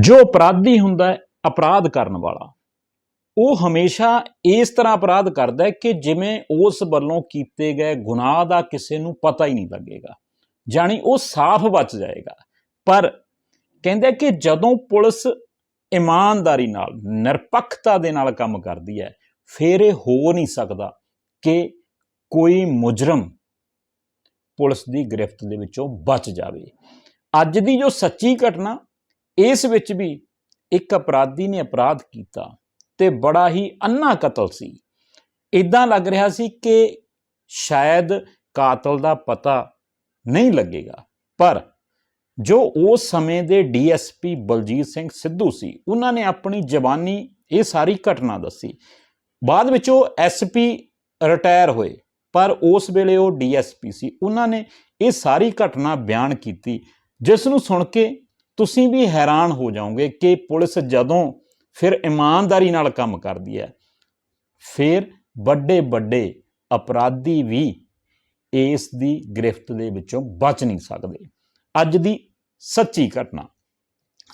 ਜੋ ਅਪਰਾਧੀ ਹੁੰਦਾ ਹੈ, ਅਪਰਾਧ ਕਰਨ ਵਾਲਾ। ਉਹ ਹਮੇਸ਼ਾ ਇਸ ਤਰ੍ਹਾਂ ਅਪਰਾਧ ਕਰਦਾ ਹੈ ਕਿ ਜਿਵੇਂ ਉਸ ਵੱਲੋਂ ਕੀਤੇ ਗਏ ਗੁਨਾਹ ਦਾ ਕਿਸੇ ਨੂੰ ਪਤਾ ਹੀ ਨਹੀਂ ਲੱਗੇਗਾ ਜਾਣੀ ਉਹ ਸਾਫ਼ ਬਚ ਜਾਏਗਾ। ਪਰ ਕਹਿੰਦਾ ਕਿ ਜਦੋਂ ਪੁਲਿਸ ਇਮਾਨਦਾਰੀ ਨਾਲ, ਨਿਰਪੱਖਤਾ ਦੇ ਨਾਲ ਕੰਮ ਕਰਦੀ ਹੈ, ਫਿਰ ਇਹ ਹੋ ਨਹੀਂ ਸਕਦਾ ਕਿ ਕੋਈ ਮੁਜਰਮ ਪੁਲਿਸ ਦੀ ਗ੍ਰਿਫਤ ਦੇ ਵਿੱਚੋਂ ਬਚ ਜਾਵੇ। ਅੱਜ ਦੀ ਜੋ ਸੱਚੀ ਘਟਨਾ ਇਸ ਵਿੱਚ ਵੀ ਇੱਕ ਅਪਰਾਧੀ ਨੇ ਅਪਰਾਧ ਕੀਤਾ ਤੇ ਬੜਾ ਹੀ ਅੰਨਾ ਕਤਲ ਸੀ। ਇਦਾਂ ਲੱਗ ਰਿਹਾ ਸੀ ਕਿ ਸ਼ਾਇਦ ਕਾਤਲ ਦਾ ਪਤਾ ਨਹੀਂ ਲੱਗੇਗਾ, ਪਰ ਜੋ ਉਸ ਸਮੇਂ ਦੇ ਡੀਐਸਪੀ ਬਲਜੀਤ ਸਿੰਘ ਸਿੱਧੂ ਸੀ, ਉਹਨਾਂ ਨੇ ਆਪਣੀ ਜ਼ਬਾਨੀ ਇਹ ਸਾਰੀ ਘਟਨਾ ਦੱਸੀ। ਬਾਅਦ ਵਿੱਚ ਉਹ ਐਸਪੀ ਰਿਟਾਇਰ ਹੋਏ, ਪਰ ਉਸ ਵੇਲੇ ਉਹ ਡੀਐਸਪੀ ਸੀ। ਉਹਨਾਂ ਨੇ ਇਹ ਸਾਰੀ ਘਟਨਾ ਬਿਆਨ ਕੀਤੀ, ਜਿਸ ਨੂੰ ਸੁਣ ਕੇ ਤੁਸੀਂ ਵੀ ਹੈਰਾਨ ਹੋ ਜਾਓਗੇ ਕਿ ਪੁਲਿਸ ਜਦੋਂ ਫਿਰ ਇਮਾਨਦਾਰੀ ਨਾਲ ਕੰਮ ਕਰਦੀ ਹੈ, ਫਿਰ ਵੱਡੇ ਵੱਡੇ ਅਪਰਾਧੀ ਵੀ ਇਸ ਦੀ ਗ੍ਰਿਫਤ ਦੇ ਵਿੱਚੋਂ ਬਚ ਨਹੀਂ ਸਕਦੇ। ਅੱਜ ਦੀ ਸੱਚੀ ਘਟਨਾ।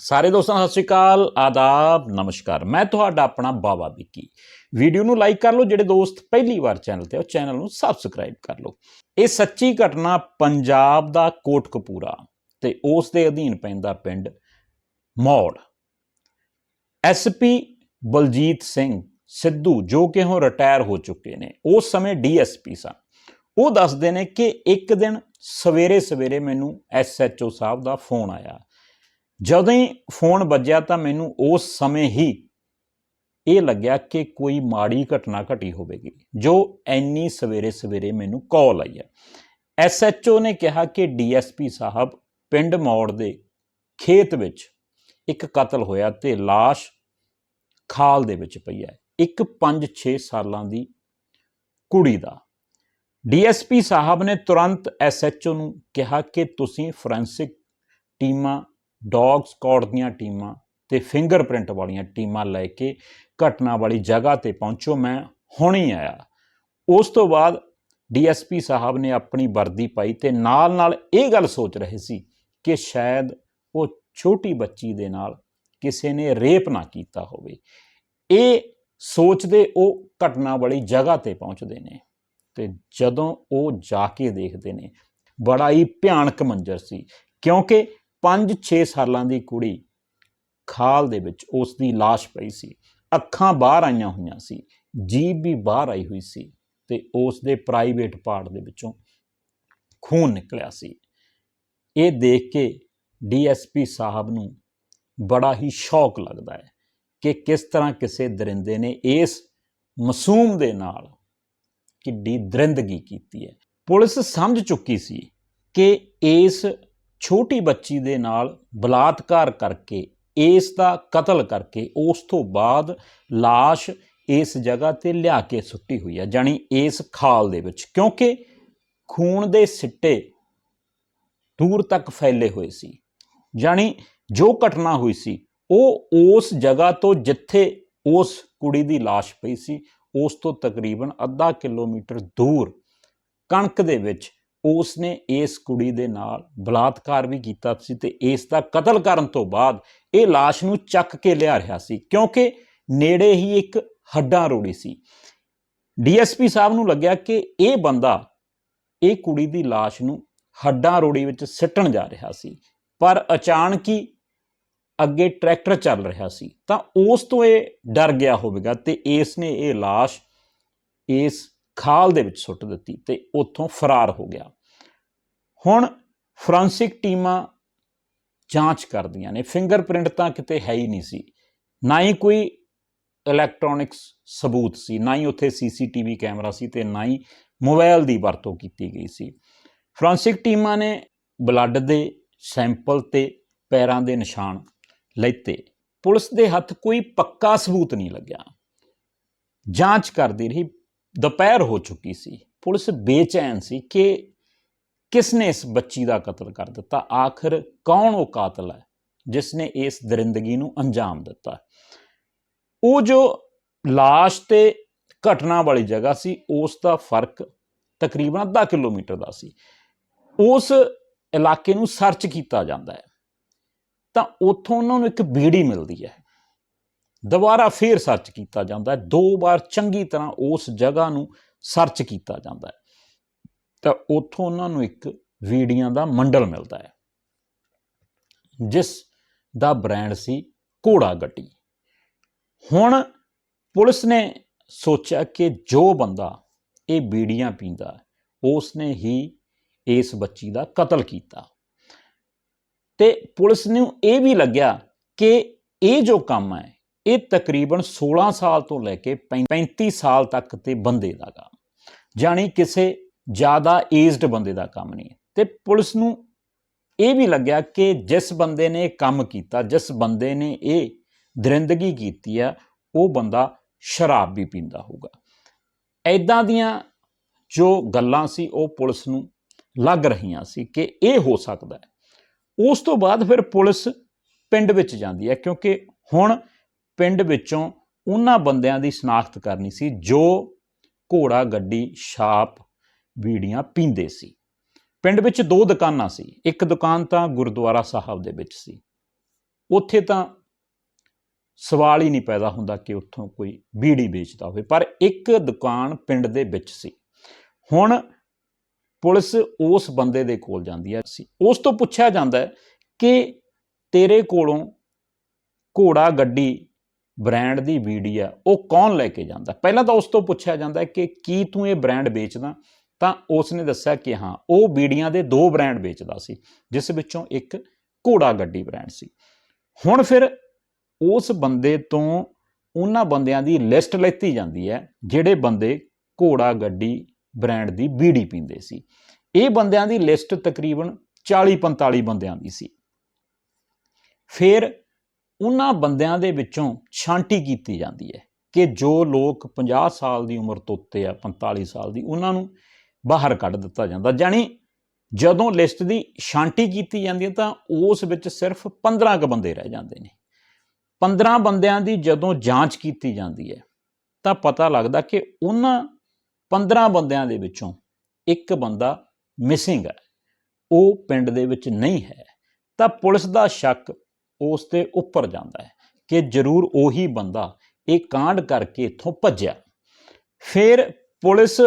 ਸਾਰੇ ਦੋਸਤਾਂ, ਸਤਿ ਸ਼੍ਰੀ ਅਕਾਲ, ਆਦਾਬ, ਨਮਸਕਾਰ। ਮੈਂ ਤੁਹਾਡਾ ਆਪਣਾ ਬਾਬਾ ਵਿੱਕੀ। ਵੀਡੀਓ ਨੂੰ ਲਾਈਕ ਕਰ ਲਓ, ਜਿਹੜੇ ਦੋਸਤ ਪਹਿਲੀ ਵਾਰ ਚੈਨਲ ਤੇ ਉਹ ਚੈਨਲ ਨੂੰ ਸਬਸਕ੍ਰਾਈਬ ਕਰ ਲਓ। ਇਹ ਸੱਚੀ ਘਟਨਾ ਪੰਜਾਬ ਦਾ ਕੋਟਕਪੂਰਾ ਤੇ ਉਸ ਦੇ ਅਧੀਨ ਪੈਂਦਾ ਪਿੰਡ ਮੌੜ। ਐਸਪੀ ਬਲਜੀਤ ਸਿੰਘ ਸਿੱਧੂ ਜੋ ਕਿ ਹੁਣ ਰਿਟਾਇਰ ਹੋ ਚੁੱਕੇ ਨੇ, ਉਸ ਸਮੇਂ ਡੀਐਸਪੀ ਸਨ। ਉਹ ਦੱਸਦੇ ਨੇ ਕਿ ਇੱਕ ਦਿਨ ਸਵੇਰੇ ਸਵੇਰੇ ਮੈਨੂੰ ਐਸਐਚਓ ਸਾਹਿਬ ਦਾ ਫੋਨ ਆਇਆ। ਜਦੋਂ ਹੀ ਫੋਨ ਵੱਜਿਆ ਤਾਂ ਮੈਨੂੰ ਉਸ ਸਮੇਂ ਹੀ ਇਹ ਲੱਗਿਆ ਕਿ ਕੋਈ ਮਾੜੀ ਘਟਨਾ ਘਟੀ ਹੋਵੇਗੀ, ਜੋ ਐਨੀ ਸਵੇਰੇ ਸਵੇਰੇ ਮੈਨੂੰ ਕਾਲ ਆਈ ਹੈ। ਐਸਐਚਓ ਨੇ ਕਿਹਾ ਕਿ ਡੀਐਸਪੀ ਸਾਹਿਬ ਪਿੰਡ ਮੌੜ ਦੇ ਖੇਤ ਵਿੱਚ ਇੱਕ ਕਤਲ ਹੋਇਆ ਤੇ লাশ ਖਾਲ ਦੇ ਵਿੱਚ ਪਈ ਹੈ। ਇੱਕ 5-6 ਸਾਲਾਂ ਦੀ ਕੁੜੀ ਦਾ। ਡੀਐਸਪੀ ਸਾਹਿਬ ਨੇ ਤੁਰੰਤ ਐਸਐਚਓ ਨੂੰ ਕਿਹਾ ਕਿ ਤੁਸੀਂ ਫੋਰੈਂਸਿਕ ਟੀਮਾਂ, ਡੌਗ ਸਕਾਡ ਦੀਆਂ ਟੀਮਾਂ ਤੇ ਫਿੰਗਰਪ੍ਰਿੰਟ ਵਾਲੀਆਂ ਟੀਮਾਂ ਲੈ ਕੇ ਘਟਨਾ ਵਾਲੀ ਜਗ੍ਹਾ ਤੇ ਪਹੁੰਚੋ। ਮੈਂ ਹੁਣੀ ਆਇਆ। ਉਸ ਤੋਂ ਬਾਅਦ ਡੀਐਸਪੀ ਸਾਹਿਬ ਨੇ ਆਪਣੀ ਵਰਦੀ ਪਾਈ ਤੇ ਨਾਲ ਨਾਲ ਇਹ ਗੱਲ ਸੋਚ ਰਹੇ ਸੀ ਕਿ ਸ਼ਾਇਦ ਉਹ ਛੋਟੀ ਬੱਚੀ ਦੇ ਨਾਲ ਕਿਸੇ ਨੇ ਰੇਪ ਨਾ ਕੀਤਾ ਹੋਵੇ। ਇਹ ਸੋਚਦੇ ਉਹ ਘਟਨਾ ਵਾਲੀ ਜਗ੍ਹਾ ਤੇ ਪਹੁੰਚਦੇ ਨੇ ਤੇ ਜਦੋਂ ਉਹ ਜਾ ਕੇ ਦੇਖਦੇ ਨੇ, ਬੜਾ ਹੀ ਭਿਆਨਕ ਮੰਜ਼ਰ ਸੀ ਕਿਉਂਕਿ 5-6 ਸਾਲਾਂ ਦੀ ਕੁੜੀ ਖਾਲ ਦੇ ਵਿੱਚ ਉਸ ਦੀ লাশ ਪਈ ਸੀ, ਅੱਖਾਂ ਬਾਹਰ ਆਈਆਂ ਹੋਈਆਂ ਸੀ, ਜੀਭ ਵੀ ਬਾਹਰ ਆਈ ਹੋਈ ਸੀ ਤੇ ਉਸ ਦੇ ਪ੍ਰਾਈਵੇਟ ਪਾਰਟ ਦੇ ਵਿੱਚੋਂ ਖੂਨ ਨਿਕਲਿਆ ਸੀ। ਇਹ ਦੇਖ ਕੇ ਡੀਐਸਪੀ ਸਾਹਿਬ ਨੂੰ ਬੜਾ ਹੀ ਸ਼ੌਕ ਲੱਗਦਾ ਹੈ ਕਿ ਕਿਸ ਤਰ੍ਹਾਂ ਕਿਸੇ ਦਰਿੰਦੇ ਨੇ ਇਸ ਮਾਸੂਮ ਦੇ ਨਾਲ ਕਿੱਡੀ ਦਰਿੰਦਗੀ ਕੀਤੀ ਹੈ। ਪੁਲਿਸ ਸਮਝ ਚੁੱਕੀ ਸੀ ਕਿ ਇਸ ਛੋਟੀ ਬੱਚੀ ਦੇ ਨਾਲ ਬਲਾਤਕਾਰ ਕਰਕੇ, ਇਸ ਦਾ ਕਤਲ ਕਰਕੇ ਉਸ ਤੋਂ ਬਾਅਦ লাশ ਇਸ ਜਗ੍ਹਾ ਤੇ ਲਿਆ ਕੇ ਸੁੱਟੀ ਹੋਈ ਹੈ ਜਾਨੀ ਇਸ ਖਾਲ ਦੇ ਵਿੱਚ, ਕਿਉਂਕਿ ਖੂਨ ਦੇ ਸਿੱਟੇ ਦੂਰ ਤੱਕ ਫੈਲੇ ਹੋਏ ਸੀ ਜਾਨੀ ਜੋ ਘਟਨਾ ਹੋਈ ਸੀ ਉਹ ਉਸ ਜਗ੍ਹਾ ਤੋਂ ਜਿੱਥੇ ਉਸ ਕੁੜੀ ਦੀ লাশ ਪਈ ਸੀ ਉਸ ਤੋਂ ਤਕਰੀਬਨ ਅੱਧਾ ਕਿਲੋਮੀਟਰ ਦੂਰ ਕਣਕ ਦੇ ਵਿੱਚ ਉਸ ਨੇ ਇਸ ਕੁੜੀ ਦੇ ਨਾਲ ਬਲਾਤਕਾਰ ਵੀ ਕੀਤਾ ਸੀ ਤੇ ਇਸ ਦਾ ਕਤਲ ਕਰਨ ਤੋਂ ਬਾਅਦ ਇਹ লাশ ਨੂੰ ਚੱਕ ਕੇ ਲਿਆ ਰਿਹਾ ਸੀ ਕਿਉਂਕਿ ਨੇੜੇ ਹੀ ਇੱਕ ਹੱਡਾਂ ਰੋੜੀ ਸੀ ਡੀਐਸਪੀ ਸਾਹਿਬ ਨੂੰ ਲੱਗਿਆ ਕਿ ਇਹ ਬੰਦਾ ਇਹ ਕੁੜੀ ਦੀ লাশ ਨੂੰ ਹੱਡਾਂ ਰੋੜੀ ਵਿੱਚ ਸਿੱਟਣ ਜਾ ਰਿਹਾ ਸੀ, ਪਰ ਅਚਾਨਕ ਹੀ ਅੱਗੇ ਟਰੈਕਟਰ ਚੱਲ ਰਿਹਾ ਸੀ। ਤਾਂ ਉਸ ਤੋਂ ਇਹ ਡਰ ਗਿਆ ਹੋਵੇਗਾ ਤੇ ਇਸ ਨੇ ਇਹ লাশ ਇਸ ਖਾਲ ਦੇ ਵਿੱਚ ਸੁੱਟ ਦਿੱਤੀ ਤੇ ਉੱਥੋਂ ਫਰਾਰ ਹੋ ਗਿਆ। ਹੁਣ ਫੋਰੈਂਸਿਕ ਟੀਮਾਂ ਜਾਂਚ ਕਰਦੀਆਂ ਨੇ, ਫਿੰਗਰਪ੍ਰਿੰਟ ਤਾਂ ਕਿਤੇ ਹੈ ਹੀ ਨਹੀਂ ਸੀ। ਨਾ ਹੀ ਕੋਈ ਇਲੈਕਟ੍ਰੋਨਿਕਸ ਸਬੂਤ ਸੀ, ਨਾ ਹੀ ਉੱਥੇ ਸੀਸੀਟੀਵੀ ਕੈਮਰਾ ਸੀ ਤੇ ਨਾ ਹੀ ਮੋਬਾਈਲ ਦੀ ਵਰਤੋਂ ਕੀਤੀ ਗਈ ਸੀ। ਫੋਰੈਂਸਿਕ ਟੀਮਾਂ ਨੇ ਬਲੱਡ ਦੇ ਸੈਂਪਲ ਤੇ ਪੈਰਾਂ ਦੇ ਨਿਸ਼ਾਨ ਲੈਤੇ ਪੁਲਿਸ ਦੇ ਹੱਥ ਕੋਈ ਪੱਕਾ ਸਬੂਤ ਨਹੀਂ ਲੱਗਿਆ। ਜਾਂਚ ਕਰਦੀ ਰਹੀ। ਦੁਪਹਿਰ ਹੋ ਚੁੱਕੀ ਸੀ। ਪੁਲਿਸ ਬੇਚੈਨ ਸੀ ਕਿ ਕਿਸ ਨੇ ਇਸ ਬੱਚੀ ਦਾ ਕਤਲ ਕਰ ਦਿੱਤਾ। ਆਖਰ ਕੌਣ ਉਹ ਕਾਤਲ ਹੈ ਜਿਸ ਨੇ ਇਸ ਦਰਿੰਦਗੀ ਨੂੰ ਅੰਜਾਮ ਦਿੱਤਾ? ਉਹ ਜੋ লাশ ਤੇ ਘਟਨਾ ਵਾਲੀ ਜਗ੍ਹਾ ਸੀ, ਉਸ ਦਾ ਫ਼ਰਕ ਤਕਰੀਬਨ ਅੱਧਾ ਕਿਲੋਮੀਟਰ ਦਾ ਸੀ। ਉਸ ਇਲਾਕੇ ਨੂੰ ਸਰਚ ਕੀਤਾ ਜਾਂਦਾ ਹੈ, ਤਾਂ ਉੱਥੋਂ ਉਹਨਾਂ ਨੂੰ ਇੱਕ ਬੀੜੀ ਮਿਲਦੀ ਹੈ। ਦੁਬਾਰਾ ਫੇਰ ਸਰਚ ਕੀਤਾ ਜਾਂਦਾ ਹੈ, ਦੋ ਵਾਰ ਚੰਗੀ ਤਰ੍ਹਾਂ ਉਸ ਜਗ੍ਹਾ ਨੂੰ ਸਰਚ ਕੀਤਾ ਜਾਂਦਾ ਹੈ। ਤਾਂ ਉੱਥੋਂ ਉਹਨਾਂ ਨੂੰ ਇੱਕ ਵੀੜੀਆਂ ਦਾ ਮੰਡਲ ਮਿਲਦਾ ਹੈ, ਜਿਸ ਦਾ ਬ੍ਰਾਂਡ ਸੀ ਘੋੜਾ ਗੱਡੀ। ਹੁਣ ਪੁਲਿਸ ਨੇ ਸੋਚਿਆ ਕਿ ਜੋ ਬੰਦਾ ਇਹ ਬੀੜੀਆਂ ਪੀਂਦਾ ਉਸ ਨੇ ਹੀ ਇਸ ਬੱਚੀ ਦਾ ਕਤਲ ਕੀਤਾ। ਤੇ ਪੁਲਿਸ ਨੂੰ ਇਹ ਵੀ ਲੱਗਿਆ ਕਿ ਇਹ ਜੋ ਕੰਮ ਹੈ, ਇਹ ਤਕਰੀਬਨ 16 ਸਾਲ ਤੋਂ ਲੈ ਕੇ 35 ਸਾਲ ਤੱਕ ਤੇ ਬੰਦੇ ਦਾ ਕੰਮ। ਜਾਣੀ ਕਿਸੇ ਜ਼ਿਆਦਾ ਏਜਡ ਬੰਦੇ ਦਾ ਕੰਮ ਨਹੀਂ ਹੈ। ਤੇ ਪੁਲਿਸ ਨੂੰ ਇਹ ਵੀ ਲੱਗਿਆ ਕਿ ਜਿਸ ਬੰਦੇ ਨੇ ਕੰਮ ਕੀਤਾ, ਜਿਸ ਬੰਦੇ ਨੇ ਇਹ ਦਰਿੰਦਗੀ ਕੀਤੀ ਆ, ਉਹ ਬੰਦਾ ਸ਼ਰਾਬ ਵੀ ਪੀਂਦਾ ਹੋਊਗਾ। ਐਦਾਂ ਦੀਆਂ ਜੋ ਗੱਲਾਂ ਸੀ, ਉਹ ਪੁਲਿਸ ਨੂੰ ਲੱਗ ਰਹੀਆਂ ਸੀ ਕਿ ਇਹ ਹੋ ਸਕਦਾ ਹੈ। ਉਸ ਤੋਂ ਬਾਅਦ ਫਿਰ ਪੁਲਿਸ ਪਿੰਡ ਵਿੱਚ ਜਾਂਦੀ ਹੈ ਕਿਉਂਕਿ ਹੁਣ ਪਿੰਡ ਵਿੱਚੋਂ ਉਹਨਾਂ ਬੰਦਿਆਂ ਦੀ ਸ਼ਨਾਖਤ ਕਰਨੀ ਸੀ ਜੋ ਘੋੜਾ, ਗੱਡੀ, ਛਾਪ, ਬੀੜੀਆਂ ਪੀਂਦੇ ਸੀ। ਪਿੰਡ ਵਿੱਚ ਦੋ ਦੁਕਾਨਾਂ ਸੀ। ਇੱਕ ਦੁਕਾਨ ਤਾਂ ਗੁਰਦੁਆਰਾ ਸਾਹਿਬ ਦੇ ਵਿੱਚ ਸੀ। ਉੱਥੇ ਤਾਂ ਸਵਾਲ ਹੀ ਨਹੀਂ ਪੈਦਾ ਹੁੰਦਾ ਕਿ ਉੱਥੋਂ ਕੋਈ ਬੀੜੀ ਵੇਚਦਾ ਹੋਵੇ, ਪਰ ਇੱਕ ਦੁਕਾਨ ਪਿੰਡ ਦੇ ਵਿੱਚ ਸੀ। ਹੁਣ ਪੁਲਿਸ ਉਸ ਬੰਦੇ ਦੇ ਕੋਲ ਜਾਂਦੀ ਹੈ। ਸੀ ਉਸ ਤੋਂ ਪੁੱਛਿਆ ਜਾਂਦਾ ਹੈ ਕਿ ਤੇਰੇ ਕੋਲੋਂ ਘੋੜਾ ਗੱਡੀ ਬ੍ਰਾਂਡ ਦੀ ਬੀੜੀ ਆ, ਉਹ ਕੌਣ ਲੈ ਕੇ ਜਾਂਦਾ? ਪਹਿਲਾਂ ਤਾਂ ਉਸ ਤੋਂ ਪੁੱਛਿਆ ਜਾਂਦਾ ਕਿ ਕੀ ਤੂੰ ਇਹ ਬ੍ਰਾਂਡ ਵੇਚਦਾ? ਤਾਂ ਉਸ ਨੇ ਦੱਸਿਆ ਕਿ ਹਾਂ, ਉਹ ਬੀੜੀਆਂ ਦੇ ਦੋ ਬ੍ਰਾਂਡ ਵੇਚਦਾ ਸੀ, ਜਿਸ ਵਿੱਚੋਂ ਇੱਕ ਘੋੜਾ ਗੱਡੀ ਬ੍ਰਾਂਡ ਸੀ। ਹੁਣ ਫਿਰ ਉਸ ਬੰਦੇ ਤੋਂ ਉਹਨਾਂ ਬੰਦਿਆਂ ਦੀ ਲਿਸਟ ਲੈਤੀ ਜਾਂਦੀ ਹੈ, ਜਿਹੜੇ ਬੰਦੇ ਘੋੜਾ ਗੱਡੀ ਬ੍ਰਾਂਡ ਦੀ ਬੀੜੀ ਪੀਂਦੇ ਸੀ। ਇਹ ਬੰਦਿਆਂ ਦੀ ਲਿਸਟ ਤਕਰੀਬਨ 40-45 ਬੰਦਿਆਂ ਦੀ ਸੀ। ਫਿਰ ਉਹਨਾਂ ਬੰਦਿਆਂ ਦੇ ਵਿੱਚੋਂ ਛਾਂਟੀ ਕੀਤੀ ਜਾਂਦੀ ਹੈ ਕਿ ਜੋ ਲੋਕ 50 ਸਾਲ ਦੀ ਉਮਰ ਤੋਂ ਉੱਤੇ ਆ 45 ਸਾਲ ਦੀ, ਉਹਨਾਂ ਨੂੰ ਬਾਹਰ ਕੱਢ ਦਿੱਤਾ ਜਾਂਦਾ। ਜਾਣੀ ਜਦੋਂ ਲਿਸਟ ਦੀ ਛਾਂਟੀ ਕੀਤੀ ਜਾਂਦੀ ਹੈ ਤਾਂ ਉਸ ਵਿੱਚ ਸਿਰਫ 15 ਕ ਬੰਦੇ ਰਹਿ ਜਾਂਦੇ ਨੇ। 15 ਬੰਦਿਆਂ ਦੀ ਜਦੋਂ ਜਾਂਚ ਕੀਤੀ ਜਾਂਦੀ ਹੈ ਤਾਂ ਪਤਾ ਲੱਗਦਾ ਕਿ ਉਹਨਾਂ 15 ਬੰਦਿਆਂ ਦੇ ਵਿੱਚੋਂ ਇੱਕ ਬੰਦਾ ਮਿਸਿੰਗ ਹੈ। ਉਹ ਪਿੰਡ ਦੇ ਵਿੱਚ ਨਹੀਂ ਹੈ। ਤਾਂ ਪੁਲਿਸ ਦਾ ਸ਼ੱਕ ਉਸ ਤੇ ਉੱਪਰ ਜਾਂਦਾ ਹੈ ਕਿ ਜ਼ਰੂਰ ਉਹੀ ਬੰਦਾ ਇਹ ਕਾਂਡ ਕਰਕੇ ਇੱਥੋਂ ਭੱਜਿਆ। ਫਿਰ ਪੁਲਿਸ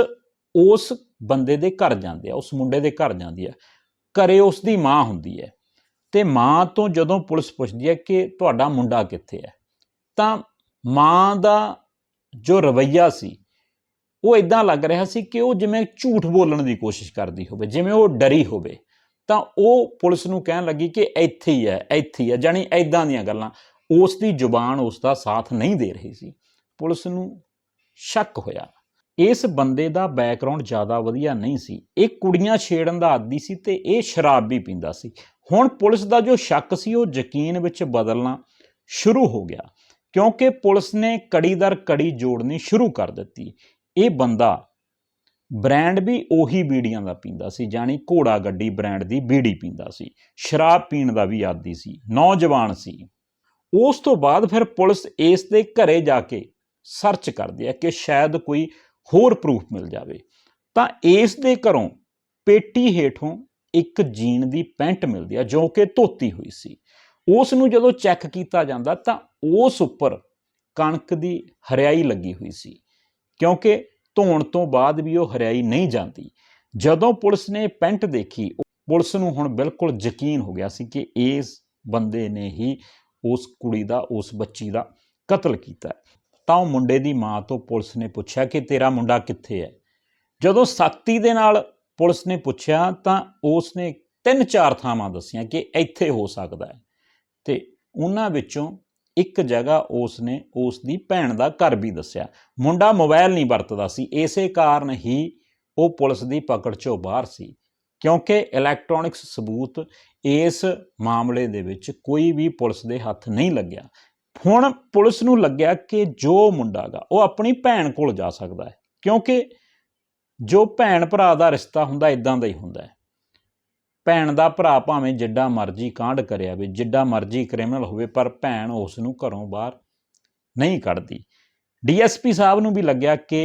ਉਸ ਬੰਦੇ ਦੇ ਘਰ ਜਾਂਦੀ ਹੈ, ਉਸ ਮੁੰਡੇ ਦੇ ਘਰ ਜਾਂਦੀ ਹੈ। ਘਰੇ ਉਸ ਦੀ ਮਾਂ ਹੁੰਦੀ ਹੈ ਤੇ ਮਾਂ ਤੋਂ ਜਦੋਂ ਪੁਲਿਸ ਪੁੱਛਦੀ ਹੈ ਕਿ ਤੁਹਾਡਾ ਮੁੰਡਾ ਕਿੱਥੇ ਹੈ, ਤਾਂ ਮਾਂ ਦਾ ਜੋ ਰਵਈਆ ਸੀ ਉਹ ਇਦਾਂ ਲੱਗ ਰਿਹਾ ਸੀ ਕਿ ਉਹ ਜਿਵੇਂ ਝੂਠ ਬੋਲਣ ਦੀ ਕੋਸ਼ਿਸ਼ ਕਰਦੀ ਹੋਵੇ, ਜਿਵੇਂ ਉਹ ਡਰੀ ਹੋਵੇ, ਤਾਂ ਉਹ ਪੁਲਿਸ ਨੂੰ ਕਹਿਣ ਲੱਗੀ ਕਿ ਇੱਥੇ ਹੀ ਹੈ, ਇੱਥੇ ਹੀ ਹੈ ਜਾਨੀ ਐਦਾਂ ਦੀਆਂ ਗੱਲਾਂ। ਉਸ ਦੀ ਜ਼ੁਬਾਨ ਉਸ ਦਾ ਸਾਥ ਨਹੀਂ ਦੇ ਰਹੀ ਸੀ। ਪੁਲਿਸ ਨੂੰ ਸ਼ੱਕ ਹੋਇਆ। ਇਸ ਬੰਦੇ ਦਾ ਬੈਕਗ੍ਰਾਉਂਡ ਜ਼ਿਆਦਾ ਵਧੀਆ ਨਹੀਂ ਸੀ। ਇਹ ਕੁੜੀਆਂ ਛੇੜਨ ਦਾ ਆਦੀ ਸੀ ਤੇ ਇਹ ਸ਼ਰਾਬ ਵੀ ਪੀਂਦਾ ਸੀ। ਹੁਣ ਪੁਲਿਸ ਦਾ ਜੋ ਸ਼ੱਕ ਸੀ, ਉਹ ਯਕੀਨ ਵਿੱਚ ਬਦਲਣਾ ਸ਼ੁਰੂ ਹੋ ਗਿਆ। ਕਿਉਂਕਿ ਪੁਲਿਸ ਨੇ ਕੜੀ ਦਰ ਕੜੀ ਜੋੜਨੀ ਸ਼ੁਰੂ ਕਰ ਦਿੱਤੀ। ਇਹ ਬੰਦਾ ਬ੍ਰਾਂਡ ਵੀ ਉਹੀ ਬੀੜੀਆਂ ਦਾ ਪੀਂਦਾ ਸੀ ਜਾਨੀ ਘੋੜਾ ਗੱਡੀ ਬ੍ਰਾਂਡ ਦੀ ਬੀੜੀ ਪੀਂਦਾ ਸੀ, ਸ਼ਰਾਬ ਪੀਣ ਦਾ ਵੀ ਆਦੀ ਸੀ, ਨੌਜਵਾਨ ਸੀ। ਉਸ ਤੋਂ ਬਾਅਦ ਫਿਰ ਪੁਲਿਸ ਇਸ ਦੇ ਘਰੇ ਜਾ ਕੇ ਸਰਚ ਕਰਦੀ ਹੈ ਕਿ ਸ਼ਾਇਦ ਕੋਈ ਹੋਰ ਪ੍ਰੂਫ ਮਿਲ ਜਾਵੇ। ਤਾਂ ਇਸ ਦੇ ਘਰੋਂ ਪੇਟੀ ਹੇਠੋਂ ਇੱਕ ਜੀਨ ਦੀ ਪੈਂਟ ਮਿਲਦੀ ਹੈ, ਜੋ ਕਿ ਧੋਤੀ ਹੋਈ ਸੀ। ਉਸ ਨੂੰ ਜਦੋਂ ਚੈੱਕ ਕੀਤਾ ਜਾਂਦਾ ਤਾਂ ਉਸ ਉੱਪਰ ਕਣਕ ਦੀ ਹਰਿਆਈ ਲੱਗੀ ਹੋਈ ਸੀ, ਕਿਉਂਕਿ ਧੋਣ ਤੋਂ ਬਾਅਦ ਵੀ ਉਹ ਹਰਿਆਈ ਨਹੀਂ ਜਾਂਦੀ। ਜਦੋਂ ਪੁਲਿਸ ਨੇ ਪੈਂਟ ਦੇਖੀ, ਪੁਲਿਸ ਨੂੰ ਹੁਣ ਬਿਲਕੁਲ ਯਕੀਨ ਹੋ ਗਿਆ ਸੀ ਕਿ ਇਸ ਬੰਦੇ ਨੇ ਹੀ ਉਸ ਕੁੜੀ ਦਾ, ਉਸ ਬੱਚੀ ਦਾ ਕਤਲ ਕੀਤਾ ਤਾਂ ਉਹ ਮੁੰਡੇ ਦੀ ਮਾਂ ਤੋਂ ਪੁਲਿਸ ਨੇ ਪੁੱਛਿਆ ਕਿ ਤੇਰਾ ਮੁੰਡਾ ਕਿੱਥੇ ਹੈ? ਜਦੋਂ ਸਖਤੀ ਦੇ ਨਾਲ ਪੁਲਿਸ ਨੇ ਪੁੱਛਿਆ ਤਾਂ ਉਸ ਨੇ ਤਿੰਨ ਚਾਰ ਥਾਵਾਂ ਦੱਸੀਆਂ ਕਿ ਇੱਥੇ ਹੋ ਸਕਦਾ ਹੈ। ਤੇ ਉਹਨਾਂ ਵਿੱਚੋਂ ਇੱਕ ਜਗ੍ਹਾ ਉਸ ਨੇ ਉਸ ਦੀ ਭੈਣ ਦਾ ਘਰ ਵੀ ਦੱਸਿਆ। ਮੁੰਡਾ ਮੋਬਾਈਲ ਨਹੀਂ ਵਰਤਦਾ ਸੀ। ਇਸੇ ਕਾਰਨ ਹੀ ਉਹ ਪੁਲਿਸ ਦੀ ਪਕੜ ਚੋਂ ਬਾਹਰ ਸੀ। ਕਿਉਂਕਿ ਇਲੈਕਟ੍ਰੋਨਿਕਸ ਸਬੂਤ ਇਸ ਮਾਮਲੇ ਦੇ ਵਿੱਚ ਕੋਈ ਵੀ ਪੁਲਿਸ ਦੇ ਹੱਥ ਨਹੀਂ ਲੱਗਿਆ। ਹੁਣ ਪੁਲਿਸ ਨੂੰ ਲੱਗਿਆ ਕਿ ਜੋ ਮੁੰਡਾ ਗਾ, ਉਹ ਆਪਣੀ ਭੈਣ ਕੋਲ ਜਾ ਸਕਦਾ ਹੈ। ਕਿਉਂਕਿ ਜੋ ਭੈਣ ਭਰਾ ਦਾ ਰਿਸ਼ਤਾ ਹੁੰਦਾ ਇਦਾਂ ਦਾ ਹੀ ਹੁੰਦਾ ਹੈ। ਭੈਣ ਦਾ ਭਰਾ ਭਾਵੇਂ ਜਿੱਡਾ ਮਰਜ਼ੀ ਕਾਂਡ ਕਰਿਆ ਵੇ, ਜਿੱਡਾ ਮਰਜ਼ੀ ਕ੍ਰਿਮੀਨਲ ਹੋਵੇ, ਪਰ ਭੈਣ ਉਸ ਨੂੰ ਘਰੋਂ ਬਾਹਰ ਨਹੀਂ ਕੱਢਦੀ। ਡੀਐਸਪੀ ਸਾਹਿਬ ਨੂੰ ਵੀ ਲੱਗਿਆ ਕਿ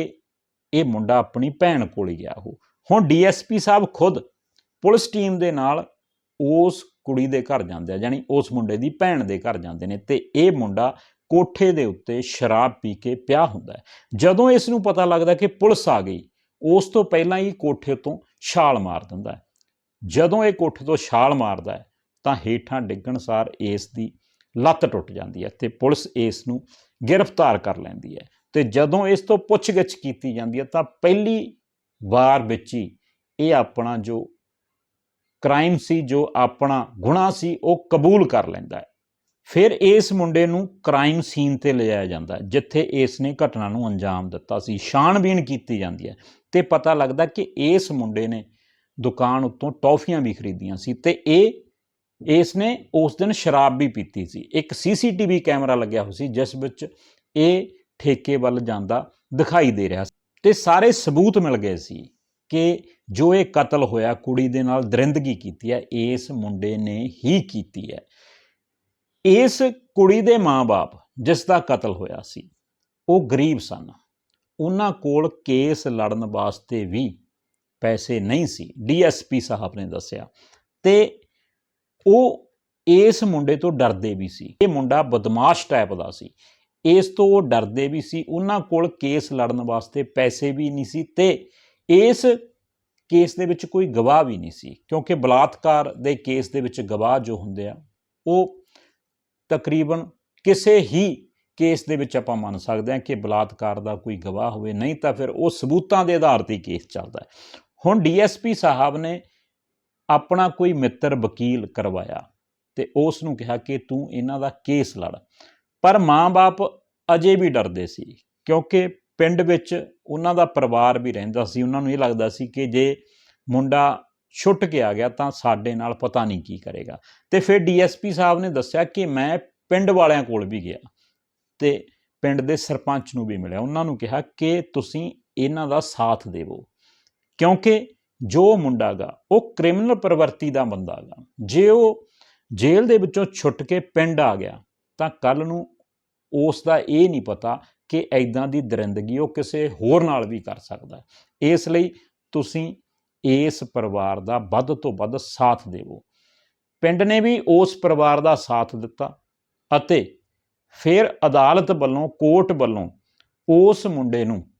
ਇਹ ਮੁੰਡਾ ਆਪਣੀ ਭੈਣ ਕੋਲ ਹੀ ਗਿਆ ਉਹ। ਹੁਣ ਡੀਐਸਪੀ ਸਾਹਿਬ ਖੁਦ ਪੁਲਿਸ ਟੀਮ ਦੇ ਨਾਲ ਉਸ ਕੁੜੀ ਦੇ ਘਰ ਜਾਂਦੇ ਆ, ਯਾਨੀ ਉਸ ਮੁੰਡੇ ਦੀ ਭੈਣ ਦੇ ਘਰ ਜਾਂਦੇ ਨੇ ਤੇ ਇਹ ਮੁੰਡਾ ਕੋਠੇ ਦੇ ਉੱਤੇ ਸ਼ਰਾਬ ਪੀ ਕੇ ਪਿਆ ਹੁੰਦਾ ਜਦੋਂ ਇਸ ਨੂੰ ਪਤਾ ਲੱਗਦਾ ਕਿ ਪੁਲਿਸ ਆ ਗਈ, ਉਸ ਤੋਂ ਪਹਿਲਾਂ ਹੀ ਕੋਠੇ ਤੋਂ ਛਾਲ ਮਾਰ ਦਿੰਦਾ ਜਦੋਂ ਇਹ ਕੋਠੇ ਤੋਂ ਛਾਲ ਮਾਰਦਾ ਹੈ, ਤਾਂ ਹੇਠਾਂ ਡਿੱਗਣ ਸਾਰ ਇਸ ਦੀ ਲੱਤ ਟੁੱਟ ਜਾਂਦੀ ਹੈ ਤੇ ਪੁਲਿਸ ਇਸ ਨੂੰ ਗ੍ਰਿਫਤਾਰ ਕਰ ਲੈਂਦੀ ਹੈ ਤੇ ਜਦੋਂ ਇਸ ਤੋਂ ਪੁੱਛਗਿੱਛ ਕੀਤੀ ਜਾਂਦੀ ਹੈ, ਤਾਂ ਪਹਿਲੀ ਵਾਰ ਵਿੱਚ ਹੀ ਇਹ ਆਪਣਾ ਜੋ ਕ੍ਰਾਈਮ ਸੀ, ਜੋ ਆਪਣਾ ਗੁਨਾਹ ਸੀ, ਉਹ ਕਬੂਲ ਕਰ ਲੈਂਦਾ ਹੈ। ਫਿਰ ਇਸ ਮੁੰਡੇ ਨੂੰ ਕ੍ਰਾਈਮ ਸੀਨ ਤੇ ਲਿਜਾਇਆ ਜਾਂਦਾ ਜਿੱਥੇ ਇਸ ਨੇ ਘਟਨਾ ਨੂੰ ਅੰਜਾਮ ਦਿੱਤਾ ਸੀ, ਛਾਣਬੀਣ ਕੀਤੀ ਜਾਂਦੀ ਹੈ ਤੇ ਪਤਾ ਲੱਗਦਾ ਕਿ ਇਸ ਮੁੰਡੇ ਨੇ ਦੁਕਾਨ ਉੱਤੋਂ ਟੌਫੀਆਂ ਵੀ ਖਰੀਦੀਆਂ ਸੀ ਤੇ ਇਹ, ਇਸ ਨੇ ਉਸ ਦਿਨ ਸ਼ਰਾਬ ਵੀ ਪੀਤੀ ਸੀ। ਇੱਕ ਸੀਸੀਟੀਵੀ ਕੈਮਰਾ ਲੱਗਿਆ ਹੋਇਆ ਸੀ ਜਿਸ ਵਿੱਚ ਇਹ ਠੇਕੇ ਵੱਲ ਜਾਂਦਾ ਦਿਖਾਈ ਦੇ ਰਿਹਾ ਸੀ ਤੇ ਸਾਰੇ ਸਬੂਤ ਮਿਲ ਗਏ ਸੀ ਕਿ ਜੋ ਇਹ ਕਤਲ ਹੋਇਆ, ਕੁੜੀ ਦੇ ਨਾਲ ਦਰਿੰਦਗੀ ਕੀਤੀ ਹੈ, ਇਸ ਮੁੰਡੇ ਨੇ ਹੀ ਕੀਤੀ ਹੈ। ਇਸ ਕੁੜੀ ਦੇ ਮਾਪੇ ਜਿਸ ਦਾ ਕਤਲ ਹੋਇਆ ਸੀ, ਉਹ ਗਰੀਬ ਸਨ। ਉਹਨਾਂ ਕੋਲ ਕੇਸ ਲੜਨ ਵਾਸਤੇ ਵੀ ਪੈਸੇ ਨਹੀਂ ਸੀ। ਡੀਐਸਪੀ ਸਾਹਿਬ ਨੇ ਦੱਸਿਆ। ਤੇ ਉਹ ਇਸ ਮੁੰਡੇ ਤੋਂ ਡਰਦੇ ਵੀ ਸੀ। ਇਹ ਮੁੰਡਾ ਬਦਮਾਸ਼ ਟਾਈਪ ਦਾ ਸੀ। ਇਸ ਤੋਂ ਉਹ ਡਰਦੇ ਵੀ ਸੀ। ਉਹਨਾਂ ਕੋਲ ਕੇਸ ਲੜਨ ਵਾਸਤੇ ਪੈਸੇ ਵੀ ਨਹੀਂ ਸੀ ਤੇ ਇਸ ਕੇਸ ਦੇ ਵਿੱਚ ਕੋਈ ਗਵਾਹ ਵੀ ਨਹੀਂ ਸੀ। ਕਿਉਂਕਿ ਬਲਾਤਕਾਰ ਦੇ ਕੇਸ ਦੇ ਵਿੱਚ ਗਵਾਹ ਜੋ ਹੁੰਦੇ ਆ, ਉਹ ਤਕਰੀਬਨ ਕਿਸੇ ਹੀ ਕੇਸ ਦੇ ਵਿੱਚ ਆਪਾਂ ਮੰਨ ਸਕਦੇ ਹਾਂ ਕਿ ਬਲਾਤਕਾਰ ਦਾ ਕੋਈ ਗਵਾਹ ਹੋਵੇ, ਨਹੀਂ ਤਾਂ ਫਿਰ ਉਹ ਸਬੂਤਾਂ ਦੇ ਆਧਾਰ ਤੇ ਕੇਸ ਚੱਲਦਾ ਹੈ। ਹੁਣ ਡੀਐਸਪੀ ਸਾਹਿਬ ਨੇ ਆਪਣਾ ਕੋਈ ਮਿੱਤਰ ਵਕੀਲ ਕਰਵਾਇਆ ਤੇ ਉਸ ਨੂੰ ਕਿਹਾ ਕਿ ਤੂੰ ਇਹਨਾਂ ਦਾ ਕੇਸ ਲੜ। ਪਰ ਮਾਂ-ਬਾਪ ਅਜੇ ਵੀ ਡਰਦੇ ਸੀ, ਕਿਉਂਕਿ ਪਿੰਡ ਵਿੱਚ ਉਹਨਾਂ ਦਾ ਪਰਿਵਾਰ ਵੀ ਰਹਿੰਦਾ ਸੀ। ਉਹਨਾਂ ਨੂੰ ਇਹ ਲੱਗਦਾ ਸੀ ਕਿ ਜੇ ਮੁੰਡਾ ਛੁੱਟ ਕੇ ਆ ਗਿਆ ਤਾਂ ਸਾਡੇ ਨਾਲ ਪਤਾ ਨਹੀਂ ਕੀ ਕਰੇਗਾ। ਤੇ ਫਿਰ ਡੀਐਸਪੀ ਸਾਹਿਬ ਨੇ ਦੱਸਿਆ ਕਿ ਮੈਂ ਪਿੰਡ ਵਾਲਿਆਂ ਕੋਲ ਵੀ ਗਿਆ ਤੇ ਪਿੰਡ ਦੇ ਸਰਪੰਚ ਨੂੰ ਵੀ ਮਿਲਿਆ। ਉਹਨਾਂ ਨੂੰ ਕਿਹਾ ਕਿ ਤੁਸੀਂ ਇਹਨਾਂ ਦਾ ਸਾਥ ਦੇਵੋ। ਕਿਉਂਕਿ ਜੋ ਮੁੰਡਾ ਗਾ, ਉਹ ਕ੍ਰਿਮੀਨਲ ਪ੍ਰਵਰਤੀ ਦਾ ਬੰਦਾ ਗਾ। ਜੇ ਉਹ ਜੇਲ੍ਹ ਦੇ ਵਿੱਚੋਂ ਛੁੱਟ ਕੇ ਪਿੰਡ ਆ ਗਿਆ, ਤਾਂ ਕੱਲ ਨੂੰ ਉਸ ਦਾ ਇਹ ਨਹੀਂ ਪਤਾ ਕਿ ਐਦਾਂ ਦੀ ਦਰਿੰਦਗੀ ਉਹ ਕਿਸੇ ਹੋਰ ਨਾਲ ਵੀ ਕਰ ਸਕਦਾ। ਇਸ ਲਈ ਤੁਸੀਂ ਇਸ ਪਰਿਵਾਰ ਦਾ ਵੱਧ ਤੋਂ ਵੱਧ ਸਾਥ ਦੇਵੋ। ਪਿੰਡ ਨੇ ਵੀ ਉਸ ਪਰਿਵਾਰ ਦਾ ਸਾਥ ਦਿੱਤਾ ਅਤੇ ਫਿਰ ਅਦਾਲਤ ਵੱਲੋਂ, ਕੋਰਟ ਵੱਲੋਂ ਉਸ ਮੁੰਡੇ ਨੂੰ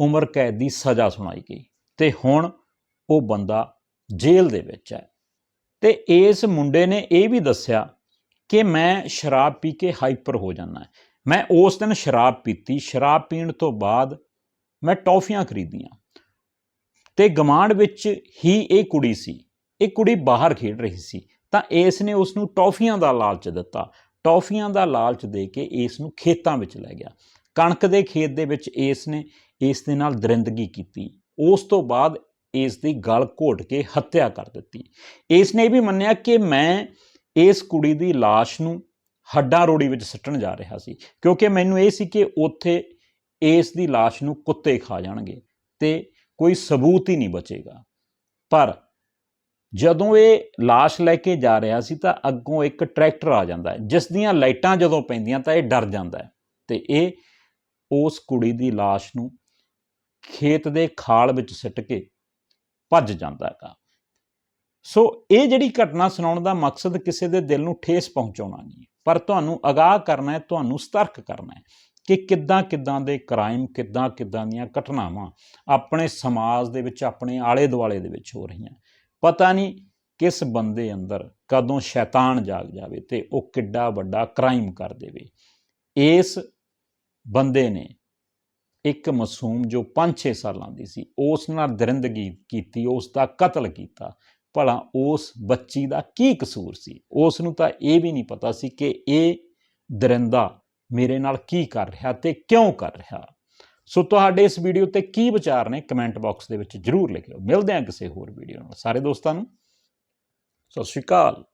ਉਮਰ ਕੈਦ ਦੀ ਸਜ਼ਾ ਸੁਣਾਈ ਗਈ ਤੇ ਹੁਣ ਉਹ ਬੰਦਾ ਜੇਲ੍ਹ ਦੇ ਵਿੱਚ ਹੈ। ਤੇ ਇਸ ਮੁੰਡੇ ਨੇ ਇਹ ਵੀ ਦੱਸਿਆ ਕਿ ਮੈਂ ਸ਼ਰਾਬ ਪੀ ਕੇ ਹਾਈਪਰ ਹੋ ਜਾਂਦਾ ਮੈਂ ਉਸ ਦਿਨ ਸ਼ਰਾਬ ਪੀਤੀ, ਸ਼ਰਾਬ ਪੀਣ ਤੋਂ ਬਾਅਦ ਮੈਂ ਟੌਫੀਆਂ ਖਰੀਦੀਆਂ ਤੇ ਗਮਾਂਡ ਵਿੱਚ ਹੀ ਇਹ ਕੁੜੀ ਸੀ, ਇਹ ਕੁੜੀ ਬਾਹਰ ਖੇਡ ਰਹੀ ਸੀ ਤਾਂ ਇਸ ਨੇ ਉਸ ਨੂੰ ਟੌਫੀਆਂ ਦਾ ਲਾਲਚ ਦਿੱਤਾ। ਟੌਫੀਆਂ ਦਾ ਲਾਲਚ ਦੇ ਕੇ ਇਸ ਨੂੰ ਖੇਤਾਂ ਵਿੱਚ ਲੈ ਗਿਆ। ਕਣਕ ਦੇ ਖੇਤ ਦੇ ਵਿੱਚ ਇਸ ਨੇ ਇਸ ਦੇ ਨਾਲ ਦਰਿੰਦਗੀ ਕੀਤੀ। ਉਸ ਤੋਂ ਬਾਅਦ ਇਸ ਦੀ ਗਲ ਘੋਟ ਕੇ ਹੱਤਿਆ ਕਰ ਦਿੱਤੀ। ਇਸ ਨੇ ਇਹ ਵੀ ਮੰਨਿਆ ਕਿ ਮੈਂ ਇਸ ਕੁੜੀ ਦੀ ਲਾਸ਼ ਨੂੰ ਹੱਡਾਂ ਰੋੜੀ ਵਿੱਚ ਸੱਟਣ ਜਾ ਰਿਹਾ ਸੀ, ਕਿਉਂਕਿ ਮੈਨੂੰ ਇਹ ਸੀ ਕਿ ਉੱਥੇ ਇਸ ਦੀ ਲਾਸ਼ ਨੂੰ ਕੁੱਤੇ ਖਾ ਜਾਣਗੇ ਤੇ ਕੋਈ ਸਬੂਤ ਹੀ ਨਹੀਂ ਬਚੇਗਾ। ਪਰ ਜਦੋਂ ਇਹ ਲਾਸ਼ ਲੈ ਕੇ ਜਾ ਰਿਹਾ ਸੀ ਤਾਂ ਅੱਗੋਂ ਇੱਕ ਟਰੈਕਟਰ ਆ ਜਾਂਦਾ ਹੈ, ਜਿਸ ਦੀਆਂ ਲਾਈਟਾਂ ਜਦੋਂ ਪੈਂਦੀਆਂ ਤਾਂ ਇਹ ਡਰ ਜਾਂਦਾ ਹੈ ਤੇ ਇਹ ਉਸ ਕੁੜੀ ਦੀ ਲਾਸ਼ ਨੂੰ ਖੇਤ ਦੇ ਖਾਲ ਵਿੱਚ ਸਿੱਟ ਕੇ ਭੱਜ ਜਾਂਦਾ ਹੈਗਾ। ਸੋ ਇਹ ਜਿਹੜੀ ਘਟਨਾ ਸੁਣਾਉਣ ਦਾ ਮਕਸਦ ਕਿਸੇ ਦੇ ਦਿਲ ਨੂੰ ਠੇਸ ਪਹੁੰਚਾਉਣਾ ਨਹੀਂ ਪਰ ਤੁਹਾਨੂੰ ਅਗਾਹ ਕਰਨਾ ਹੈ, ਤੁਹਾਨੂੰ ਸਤਰਕ ਕਰਨਾ ਹੈ ਕਿ ਕਿੱਦਾਂ ਕਿੱਦਾਂ ਦੇ ਕ੍ਰਾਈਮ, ਕਿੱਦਾਂ ਕਿੱਦਾਂ ਦੀਆਂ ਘਟਨਾਵਾਂ ਆਪਣੇ ਸਮਾਜ ਦੇ ਵਿੱਚ, ਆਪਣੇ ਆਲੇ ਦੁਆਲੇ ਦੇ ਵਿੱਚ ਹੋ ਰਹੀਆਂ ਪਤਾ ਨਹੀਂ ਕਿਸ ਬੰਦੇ ਅੰਦਰ ਕਦੋਂ ਸ਼ੈਤਾਨ ਜਾਗ ਜਾਵੇ ਤੇ ਉਹ ਕਿੱਡਾ ਵੱਡਾ ਕ੍ਰਾਈਮ ਕਰ ਦੇਵੇ। ਇਸ ਬੰਦੇ ਨੇ ਇੱਕ ਮਾਸੂਮ ਜੋ 5-6 ਸਾਲਾਂ ਦੀ ਸੀ, ਉਸ ਨਾਲ ਦਰਿੰਦਗੀ ਕੀਤੀ, ਉਸ ਦਾ ਕਤਲ ਕੀਤਾ, ਭਲਾ ਉਸ ਬੱਚੀ ਦਾ ਕੀ ਕਸੂਰ ਸੀ? ਉਸ ਨੂੰ ਤਾਂ ਇਹ ਵੀ ਨਹੀਂ ਪਤਾ ਸੀ ਕਿ ਇਹ ਦਰਿੰਦਾ ਮੇਰੇ ਨਾਲ ਕੀ ਕਰ ਰਿਹਾ ਤੇ ਕਿਉਂ ਕਰ ਰਿਹਾ। ਸੋ ਤੁਹਾਡੇ ਇਸ ਵੀਡੀਓ ਤੇ ਕੀ ਵਿਚਾਰ ਨੇ ਕਮੈਂਟ ਬਾਕਸ ਦੇ ਵਿੱਚ ਜਰੂਰ ਲਿਖਿਓ। ਮਿਲਦੇ ਹਾਂ ਕਿਸੇ ਹੋਰ ਵੀਡੀਓ ਨਾਲ। ਸਾਰੇ ਦੋਸਤਾਂ ਨੂੰ, ਸਤਿ ਸ਼੍ਰੀ ਅਕਾਲ।